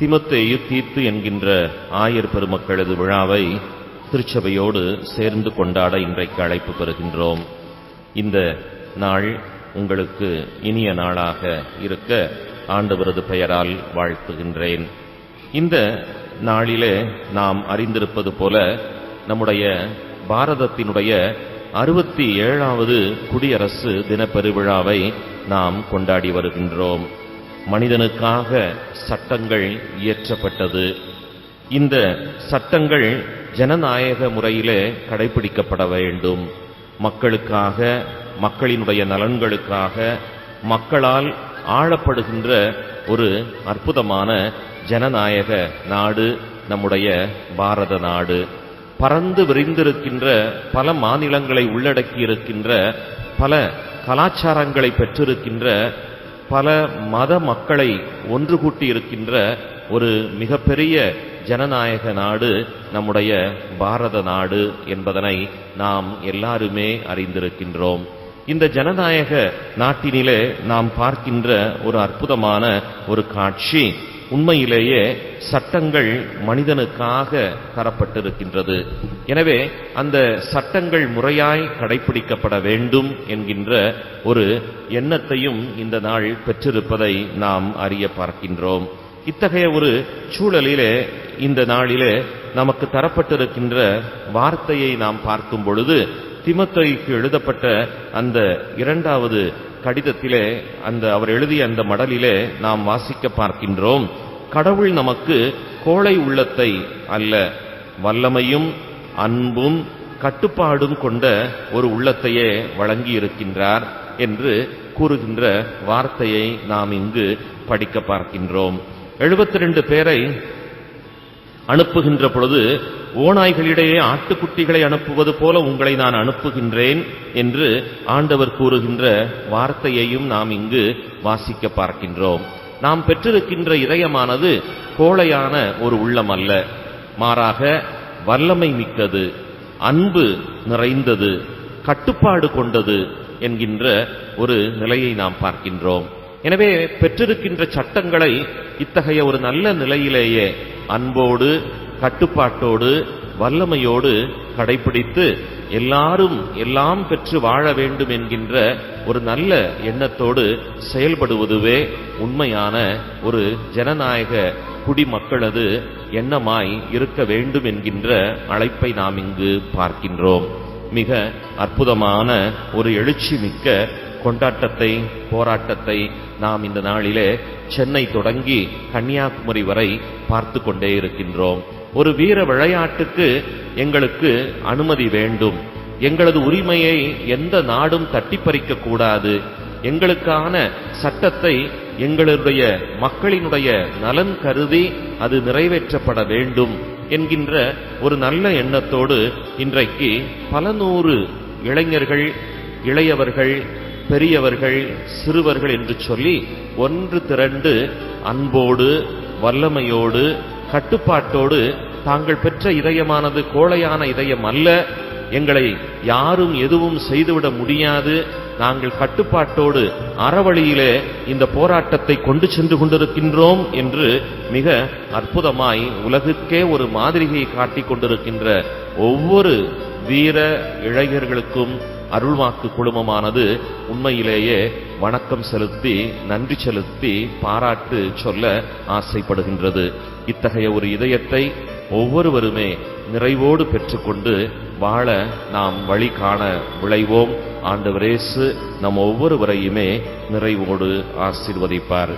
திமத்தேயு தீத்து என்கின்ற ஆயர் பெருமக்களது விழாவை திருச்சபையோடு சேர்ந்து கொண்டாட இன்றைக்கு அழைப்பு பெறுகின்றோம். இந்த நாள் உங்களுக்கு இனிய நாளாக இருக்க ஆண்டவரது பெயரால் வாழ்த்துகின்றேன். இந்த நாளிலே நாம் அறிந்திருப்பது போல நம்முடைய பாரதத்தினுடைய அறுபத்தி ஏழாவது குடியரசு தினப்பெருவிழாவை நாம் கொண்டாடி வருகின்றோம். மனிதனுக்காக சட்டங்கள் இயற்றப்பட்டது. இந்த சட்டங்கள் ஜனநாயக முறையிலே கடைபிடிக்கப்பட வேண்டும். மக்களுக்காக மக்களினுடைய நலன்களுக்காக மக்களால் ஆளப்படுகின்ற ஒரு அற்புதமான ஜனநாயக நாடு நம்முடைய பாரத நாடு. பறந்து விரிந்திருக்கின்ற பல மாநிலங்களை உள்ளடக்கி இருக்கின்ற பல கலாச்சாரங்களை பெற்றிருக்கின்ற பல மத மக்களை ஒன்று கூட்டி இருக்கின்ற ஒரு மிகப்பெரிய ஜனநாயக நாடு நம்முடைய பாரத நாடு என்பதனை நாம் எல்லாருமே அறிந்திருக்கின்றோம். இந்த ஜனநாயக நாட்டினிலே நாம் பார்க்கின்ற ஒரு அற்புதமான ஒரு காட்சி. உண்மையிலேயே சட்டங்கள் மனிதனுக்காக தரப்பட்டிருக்கின்றது. எனவே அந்த சட்டங்கள் முறையாய் கடைபிடிக்கப்பட வேண்டும் என்கின்ற ஒரு எண்ணத்தையும் இந்த நாள் பெற்றிருப்பதை நாம் அறிய பார்க்கின்றோம். இத்தகைய ஒரு சூழலிலே இந்த நாளிலே நமக்கு தரப்பட்டிருக்கின்ற வார்த்தையை நாம் பார்க்கும் பொழுது திமத்தைக்கு எழுதப்பட்ட அந்த இரண்டாவது கடிதத்திலே அந்த அவர் எழுதிய அந்த மடலிலே நாம் வாசிக்க பார்க்கின்றோம் கடவுள் நமக்கு கோழை உள்ளத்தை அல்ல வல்லமையும் அன்பும் கட்டுப்பாடும் கொண்ட ஒரு உள்ளத்தையே வழங்கி இருக்கின்றார் என்று கூறுகின்ற வார்த்தையை நாம் இங்கு படிக்க பார்க்கின்றோம். எழுபத்தி ரெண்டு பேரை அனுப்புகின்ற பொழுது ஓநாய்களிடையே ஆட்டுக்குட்டிகளை அனுப்புவது போல உங்களை நான் அனுப்புகின்றேன் என்று ஆண்டவர் கூறுகின்ற வார்த்தையையும் நாம் இங்கு வாசிக்க பார்க்கின்றோம். நாம் பெற்றிருக்கின்ற இதயமானது கோழையான ஒரு உள்ளம் அல்ல. மாறாக வல்லமை மிக்கது அன்பு நிறைந்தது கட்டுப்பாடு கொண்டது என்கின்ற ஒரு நிலையை நாம் பார்க்கின்றோம். எனவே பெற்றிருக்கின்ற சட்டங்களை இத்தகைய ஒரு நல்ல நிலையிலேயே அன்போடு கட்டுப்பாட்டோடு வல்லமையோடு கடைபிடித்து எல்லாரும் எல்லாம் பெற்று வாழ வேண்டும் என்கின்ற ஒரு நல்ல எண்ணத்தோடு செயல்படுவதுவே உண்மையான ஒரு ஜனநாயக குடிமக்களது எண்ணமாய் இருக்க வேண்டும் என்கின்ற அழைப்பை நாம் இங்கு பார்க்கின்றோம். மிக அற்புதமான ஒரு எழுச்சி மிக்க கொண்டாட்டத்தை போராட்டத்தை நாம் இந்த நாளிலே சென்னை தொடங்கி கன்னியாகுமரி வரை பார்த்து கொண்டே இருக்கின்றோம். ஒரு வீர விளையாட்டுக்கு எங்களுக்கு அனுமதி வேண்டும். எங்களது உரிமையை எந்த நாடும் தட்டி பறிக்க கூடாது. எங்களுக்கான சட்டத்தை எங்களுடைய மக்களினுடைய நலன் கருதி அது நிறைவேற்றப்பட வேண்டும் என்கின்ற ஒரு நல்ல எண்ணத்தோடு இன்றைக்கு பல நூறு இளைஞர்கள் இளையவர்கள் பெரியவர்கள் சிறுவர்கள் என்று சொல்லி ஒன்று திரண்டு அன்போடு வல்லமையோடு கட்டுப்பாட்டோடு தாங்கள் பெற்ற இதயமானது கோழையான இதயம் அல்ல. எங்களை யாரும் எதுவும் செய்துவிட முடியாது. நாங்கள் கட்டுப்பாட்டோடு அறவழியிலே இந்த போராட்டத்தை கொண்டு சென்று கொண்டிருக்கின்றோம் என்று மிக அற்புதமாய் உலகுக்கே ஒரு மாதிரியை காட்டிக் கொண்டிருக்கின்ற ஒவ்வொரு வீர இளைஞர்களுக்கும் அருள்வாக்கு குழுமமானது உண்மையிலேயே வணக்கம் செலுத்தி நன்றி செலுத்தி பாராட்டு சொல்ல ஆசைப்படுகின்றது. இத்தகைய ஒரு இதயத்தை ஒவ்வொருவருமே நிறைவோடு பெற்றுக்கொண்டு வாழ நாம் வழி காண விளைவோம் ஆண்டவரேசு நம் ஒவ்வொருவரையுமே நிறைவோடு ஆசீர்வதிப்பார்.